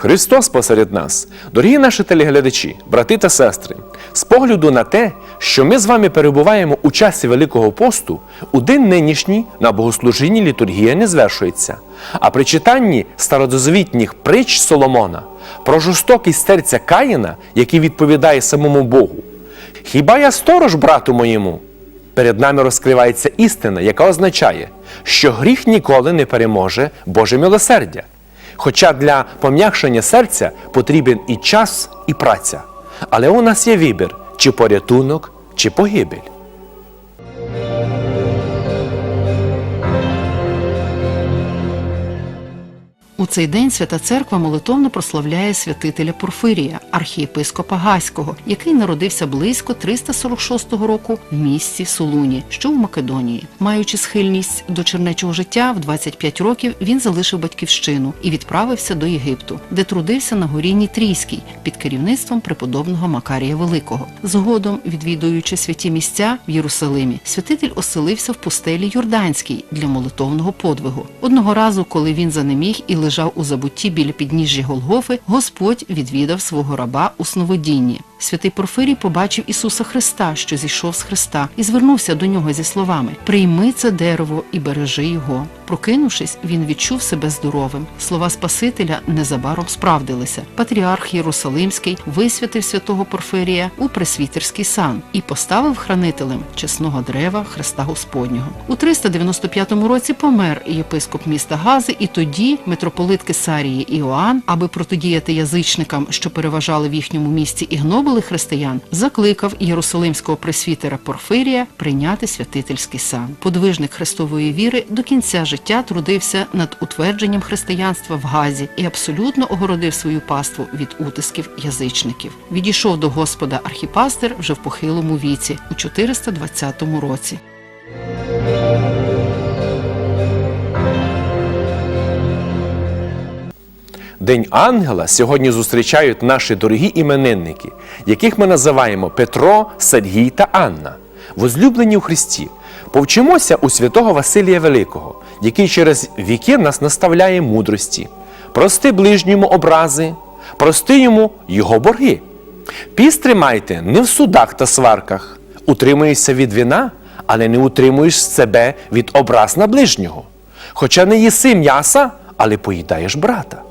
Христос посеред нас, дорогі наші телеглядачі, брати та сестри, з погляду на те, що ми з вами перебуваємо у часі Великого посту, у день нинішній на богослужінні літургія не звершується. А при читанні стародозвітніх притч Соломона про жорстокість серця Каїна, який відповідає самому Богу. Хіба я сторож брату моєму? Перед нами розкривається істина, яка означає, що гріх ніколи не переможе Боже милосердя. Хоча для пом'якшення серця потрібен і час, і праця. Але у нас є вибір чи порятунок, чи погибель. У цей день Свята Церква молитовно прославляє святителя Порфирія, архієпископа Гаського, який народився близько 346 року в місті Солуні, що у Македонії. Маючи схильність до чернечого життя, в 25 років він залишив батьківщину і відправився до Єгипту, де трудився на горі Нітрійській під керівництвом преподобного Макарія Великого. Згодом, відвідуючи святі місця в Єрусалимі, святитель оселився в пустелі Йорданській для молитовного подвигу. Одного разу, коли він занеміг і лежав у забутті біля підніжжя Голгофи, Господь відвідав свого раба у сновидінні. Святий Порфирій побачив Ісуса Христа, що зійшов з Христа, і звернувся до нього зі словами: Прийми це дерево і бережи його. Прокинувшись, він відчув себе здоровим. Слова Спасителя незабаром справдилися. Патріарх Єрусалимський висвятив святого Порфирія у пресвітерський сан і поставив хранителем чесного дерева Христа Господнього. У 395 році помер єпископ міста Гази, і тоді митрополит Кесарії Іоанн, аби протидіяти язичникам, що переважали в їхньому місті і гнобили християн, закликав єрусалимського пресвітера Порфирія прийняти святительський сан. Подвижник Христової віри до кінця життя трудився над утвердженням християнства в Газі і абсолютно огородив свою паству від утисків язичників. Відійшов до Господа архіпастер вже в похилому віці у 420 році. День ангела сьогодні зустрічають наші дорогі іменинники, яких ми називаємо Петро, Сергій та Анна, возлюблені у Христі. Повчимося у святого Василія Великого, який через віки нас наставляє мудрості. Прости ближньому образи, прости йому його борги. Піст тримайте не в судах та сварках, утримуєшся від вина, але не утримуєш себе від образ на ближнього. Хоча не їси м'яса, але поїдаєш брата.